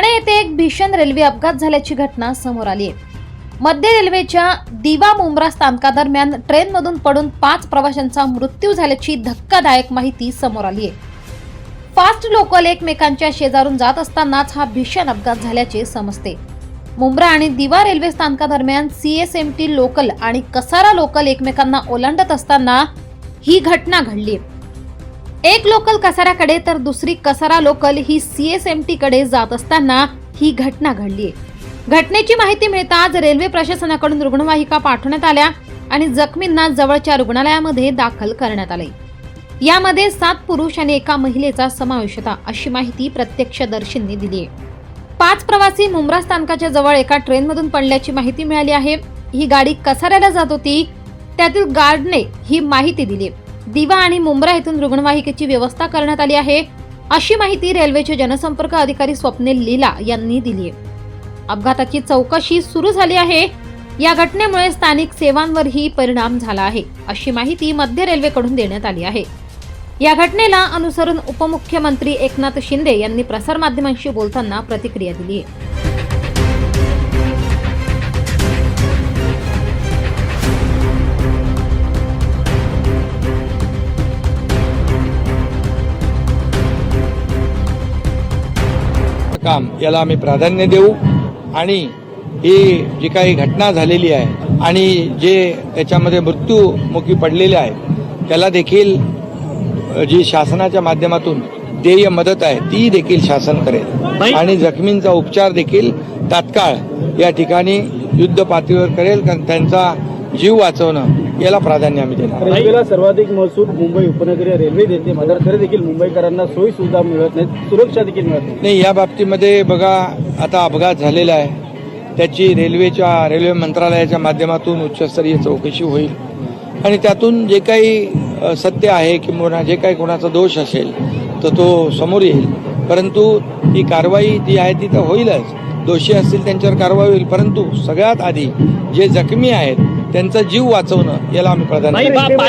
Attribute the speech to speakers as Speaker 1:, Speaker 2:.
Speaker 1: ठाणे येथे एक भीषण रेल्वे अपघात झाल्याची घटना समोर आली आहे. मध्य रेल्वेच्या दिवा मुंब्रा स्थानकादरम्यान ट्रेनमधून पडून पाच प्रवाशांचा मृत्यू झाल्याची धक्कादायक माहिती समोर आली आहे. फास्ट लोकल एकमेकांच्या शेजारून जात असतानाच हा भीषण अपघात झाल्याचे समजते. मुंब्रा आणि दिवा रेल्वे स्थानकादरम्यान C S M T local आणि कसारा लोकल एकमेकांना ओलांडत असताना ही घटना घडली आहे. एक लोकल कसाऱ्याकडे तर दुसरी कसारा लोकल ही सीएसएमटी कडे जात असताना ही घटना घडली घटनेची माहिती मिळताच रेल्वे प्रशासनाकडून रुग्णवाहिका पाठवण्यात आल्या आणि जखमींना जवळच्या रुग्णालयामध्ये दाखल करण्यात आले. यामध्ये सात पुरुष आणि एका महिलेचा समावेश होता अशी माहिती प्रत्यक्षदर्शींनी दिली आहे. पाच प्रवासी मुंब्रा स्थानकाच्या जवळ एका ट्रेनमधून पडल्याची माहिती मिळाली आहे. ही गाडी कसाऱ्याला जात होती. त्यातील गार्डने ही माहिती दिली दिवा आणि मुंब्रा येथून रुग्णवाहिकेची व्यवस्था करण्यात आली आहे. अशी माहिती रेल्वेचे जनसंपर्क अधिकारी स्वप्नील लीला यांनी दिली आहे. अपघाताची चौकशी सुरू झाली आहे. या घटनेमुळे स्थानिक सेवांवरही परिणाम झाला आहे अशी माहिती मध्य रेल्वेकडून देण्यात आली आहे. या घटनेला अनुसरून उपमुख्यमंत्री एकनाथ शिंदे यांनी प्रसारमाध्यमांशी बोलताना प्रतिक्रिया दिली आहे.
Speaker 2: काम याला आम्ही प्राधान्य देऊ. आणि ही जी काही घटना झालेली आहे आणि जे त्याच्यामध्ये मृत्यूमुखी पडलेले आहेत त्याला देखील जी शासनाच्या माध्यमातून देय मदत आहे ती देखील शासन करेल. आणि जखमींचा उपचार देखील तात्काळ या ठिकाणी युद्ध पातळीवर करेल कारण त्यांचा जीव वाचवणं याला प्राधान्य आम्ही देणार.
Speaker 3: रेल्वेला सर्वाधिक महसूल मुंबई उपनगरीय रेल्वे देते. मात्र तरी देखील मुंबईकरांना सोयी सुविधा मिळत नाहीत सुरक्षा देखील मिळत नाही
Speaker 2: नाही या बाबतीमध्ये बघा आता अपघात झालेला आहे. त्याची रेल्वेच्या रेल्वे मंत्रालयाच्या माध्यमातून उच्चस्तरीय चौकशी होईल. आणि त्यातून जे काही सत्य आहे किंवा जे काही कोणाचा दोष असेल तर तो समोर येईल. परंतु ही कारवाई जी आहे ती तर होईलच. दोषी असतील त्यांच्यावर कारवाई होईल. परंतु सगळ्यात आधी जे जखमी आहेत त्यांचा जीव वाचवणं याला आम्ही प्राधान्य.